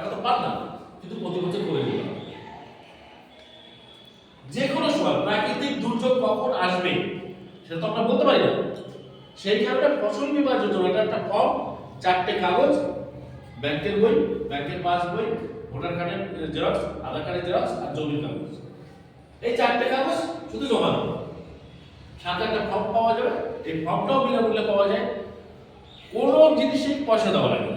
টাকা তো না, কিন্তু প্রতি বছর করে হবে। যে কোনো সময় প্রাকৃতিক দুর্যোগ কখন আসবে, সেটা তো আমরা বলতে পারি না সেই কারণে ফসল বীমা যোজনা এটা একটা ফর্ম, চারটে কাগজ, ব্যাংকের বই, ব্যাংকের পাস বই ভোটার কার্ডের জেরক্স, আধার কার্ডের জেরক্স আর জমির কাগজ এই চারটে কাগজ শুধু জমা দেবো সাথে একটা ফর্ম পাওয়া যাবে, এই ফর্মটাও বিনামূল্যে পাওয়া যায় কোনো জিনিসেই পয়সা দেওয়া লাগে।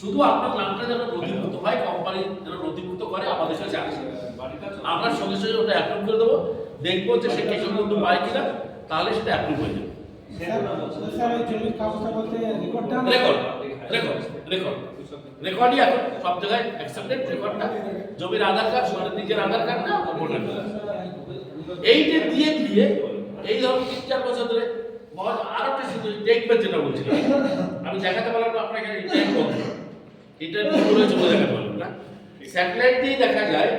শুধু আপনার নামটা যেন নথিভুক্ত হয় কোম্পানি যেন নথিভুক্ত করে, আমাদের কাছে আসে। আমরা সঙ্গে সঙ্গে ওটা অ্যাপ্রুভ করে দেবো। দেখব যে সে কৃষক বন্ধু পায় কিনা, তাহলে সেটা অ্যাপ্রুভ হয়ে যাবে। রেকর্ড সব জায়গায় রেকর্ডটা জমির আধার কার্ড নিজের আধার কার্ড না ভোটার কার্ড এইটা দিয়ে দিয়ে, এই বছর ধরে দেখবেন যেটা বলছিলাম। আমি দেখাতে পারলাম আপনাকে এটা পুরো চলে দেখাতে পারলাম না স্যাটেলাইট দিয়ে দেখা যায়,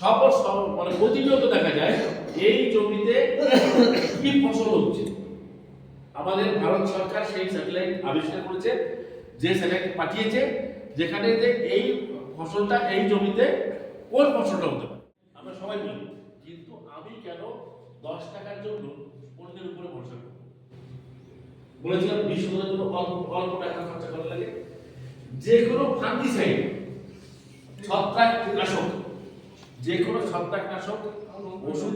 সব মানে প্রতিনিয়ত দেখা যায়, এই জমিতে কি ফসল হচ্ছে। আমাদের ভারত সরকার সেই স্যাটেলাইট আবিষ্কার করেছে, যে স্যাটেলাইট পাঠিয়েছে, যেখানে যে এই ফসলটা, এই জমিতে কোন ফসলটা হতে আমরা সবাই বলি, কিন্তু আমি কেন দশ টাকার জন্য অন্যের উপরে ভরসা করব? বলেছিলাম, বিশ জন্য অল্প অল্প টাকা খরচা করা লাগে। যে কোনো ফাঙ্গিসাইড ছত্রাক নাশক যে কোনো ছত্রাক নাশক ওষুধ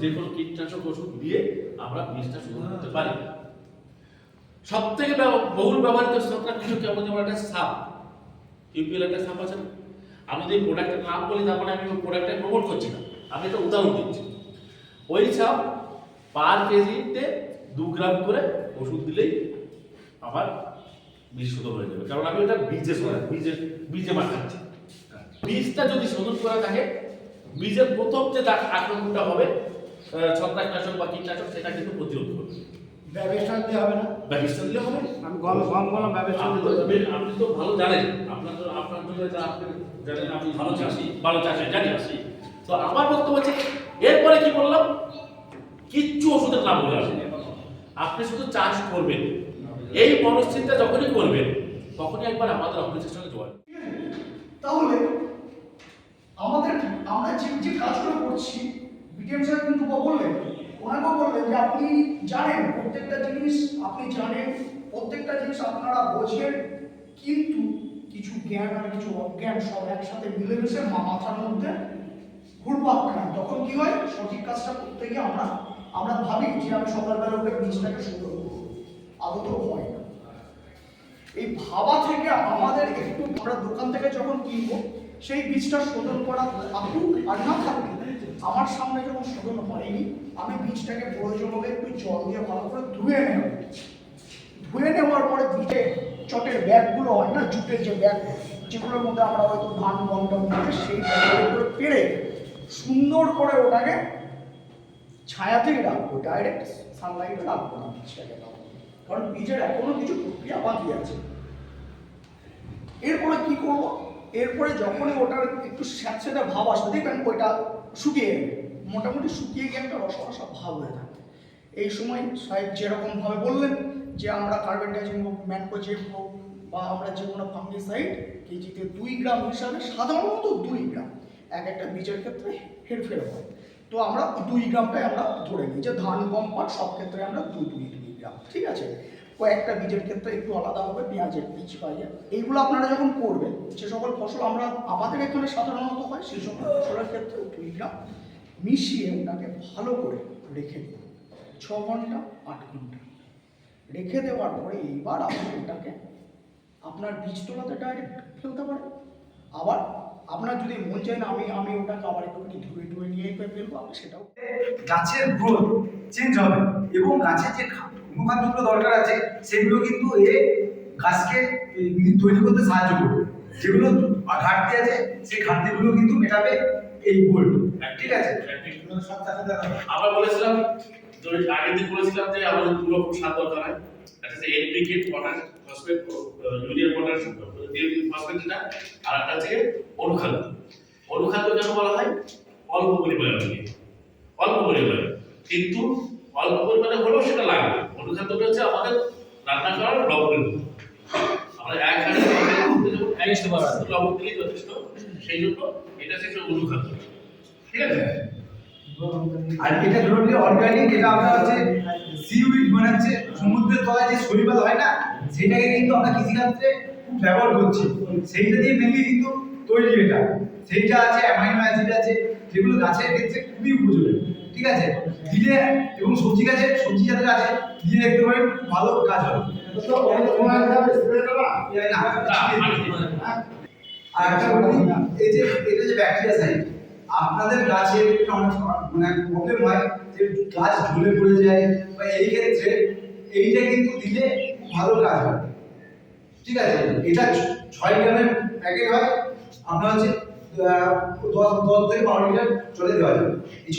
যে কোনো কীটনাশক ওষুধ দিয়ে আমরা বীজটা শুরু করতে পারি। সব থেকে বহুল ব্যবহৃত ছত্রাক নাশক কেমন যেমন একটা সাপ। ইউপিএল একটা সাপ আছে? আমি যদি প্রোডাক্টের নাম বলি, তার মানে আমি ওই প্রোডাক্টটা প্রমোট করছি না। আমি একটা উদাহরণ দিচ্ছি। ওই সাপ পার কেজিতে দু গ্রাম করে ওষুধ দিলেই আমার বীজ শোধন হয়ে যাবে। কারণ আমি ওটা বীজে শোধন বীজে বীজে মাখাচ্ছি বীজটা যদি শোধন করা থাকে বীজের প্রথম যে দাগ আক্রমণটা হবে ছত্রাকনাশক বা কীটনাশক সেটা কিন্তু প্রতিরোধ করবে। ব্যবস্থা হবে না? ব্যবস্থা দিলে হবে। আমি গম গম গম ব্যবস্থা আপনি তো আপনি তো ভালো জানেন। আপনার আপনার আপনি জানেন আপনি ভালো চাষি। ভালো চাষি জানি। চাষি তো আমার বক্তব্য হচ্ছে এরপরে কি বললাম? কিচ্ছু ওষুধের নাম বলে আসেনি। আপনি শুধু চাষ করবেন। এই মনস্থিরটা যখনই করবেন, তখনই একবার আমাদের অফিসের সঙ্গে যোগাযোগ তাহলে আমাদের আমরা যে যে কাজগুলো করছি, বিটিএম স্যার কিন্তু বললেন ওনাকেও বললেন যে আপনি জানেন, প্রত্যেকটা জিনিস আপনি জানেন, প্রত্যেকটা জিনিস আপনারা বোঝেন, কিন্তু কিছু জ্ঞান আর কিছু অজ্ঞান সব একসাথে মিলেমিশে মাথার মধ্যে ঘুরপাক খায়। তখন কি হয়? সঠিক কাজটা করতে গিয়ে আমরা আমরা ভাবি যে আমি সকালবেলা উঠে বীজটাকে শুরু করব। আদৌ হয় না এই ভাবা থেকে আমাদের একটু আমরা দোকান থেকে যখন কিনবো, সেই বীজটা শোধন করা থাকুক আর না থাকুক, আমার সামনে যখন শোধন হয়নি, আমি বীজটাকে প্রয়োজন হলে একটু জল দিয়ে ভালো করে ধুয়ে নেব ধুয়ে নেওয়ার পরে বীজে চটের ব্যাগগুলো হয় না, জুটের যে ব্যাগ, যেগুলোর মধ্যে আমরা হয়তো ধান বন্টন করে সেই ব্যাগের পেরে সুন্দর করে ওটাকে ছায়াতেই রাখব ডাইরেক্ট সানলাইটে রাখব না বীজটাকে। কারণ বীজের এখনও কিছু প্রক্রিয়া বাকি আছে। এরপরে কি করব? এরপরে যখনই ওটার একটু স্যাঁতস্যাঁতে ভাব আসবে, দেখবেন ওইটা শুকিয়ে যাবে মোটামুটি শুকিয়ে গিয়ে একটা রসা রসা ভাব হয়ে থাকে। এই সময় সাহেব যেরকমভাবে বললেন যে, আমরা কার্বন ডাইজিং হোক ম্যানকোজেব হোক বা আমরা যে কোনো ফাঙ্গিসাইড কেজিতে দুই গ্রাম হিসাবে সাধারণত দুই গ্রাম, এক একটা বীজের ক্ষেত্রে হেরফের হয়। তো আমরা দুই গ্রামটাই আমরা ধরে নিই যে ধান, গম, পাট সব ক্ষেত্রে আমরা দুই দুই দুই। গ্রাম ঠিক আছে? কয়েকটা বীজের ক্ষেত্রে একটু আলাদা হবে, পেঁয়াজের বীজ পাইয়ে এইগুলো আপনারা যখন করবেন, যে সকল ফসল আমরা আমাদের এখানে সাধারণত হয় সেই সকল ফসলের ক্ষেত্রে দুই মিশিয়ে ওটাকে ভালো করে রেখে দিন। ছ ঘণ্টা, আট ঘণ্টা। রেখে দেওয়ার পরে এইবার আপনি ওটাকে আপনার বীজ তোলাতে ডাইরেক্ট ফেলতে পারেন। আবার আপনার যদি মন চায় না, আমি আমি ওটাকে আবার একটু ধুয়ে ধুয়ে নিয়ে ফেলব আপনি সেটাও গাছের গ্রোথ চেঞ্জ হবে। এবং গাছের যে অনুখাদ্যগুলো দরকার আছে, সেগুলো কিন্তু এ গাছকে তৈরি করতে সাহায্য করবে। যেগুলো ঘাটতি আছে, সেই ঘাটতিগুলো কিন্তু মেটাবে এই গোল্ড ঠিক আছে। আমরা বলেছিলাম আগের দিন বলেছিলাম যে আমাদের দু রকম সার দরকার হয়। একটা NPK potash phosphate urea potash phosphate যেটা, আর একটা হচ্ছে অনুখাদ্য। অনুখাদ্য কেন বলা হয়? অল্প পরিমাণে। অল্প পরিমাণে। কিন্তু অল্প পরিমাণে হলেও সেটা লাগবে। অনুখাদ্যটা হচ্ছে আমাদের রান্না করার লবণের আমরা। লবণ সেই জন্য এটা ঠিক আছে? আর এটা আপনার হচ্ছে সমুদ্রের তলায় যে হয় না, সেটাকে কিন্তু আমরা কৃষিক্ষেত্রে ব্যবহার করছি। সেইটা দিয়ে কিন্তু সেইটা আছে অ্যামাইনো আছে, যেগুলো গাছের ক্ষেত্রে খুবই উপযোগী। ঠিক আছে? দিলে এবং সবজি গাছে সবজি জাতের আছে দিয়ে দেখতে পারেন ভালো কাজ হবে। মানে আর একটা বলি এই যে এটা যে ব্যাকটেরিয়া সাইড আপনাদের গাছে অনেক মানে প্রবলেম হয় যে গাছ ঝুলে পড়ে যায় বা এই ক্ষেত্রে এইটা কিন্তু দিলে ভালো কাজ হয় ঠিক আছে? এটা ছয় গ্রামের প্যাকেট হয়। আপনার হচ্ছে দশ দশ থেকে বারো লিটার চলে দেওয়া যাবে এই ছ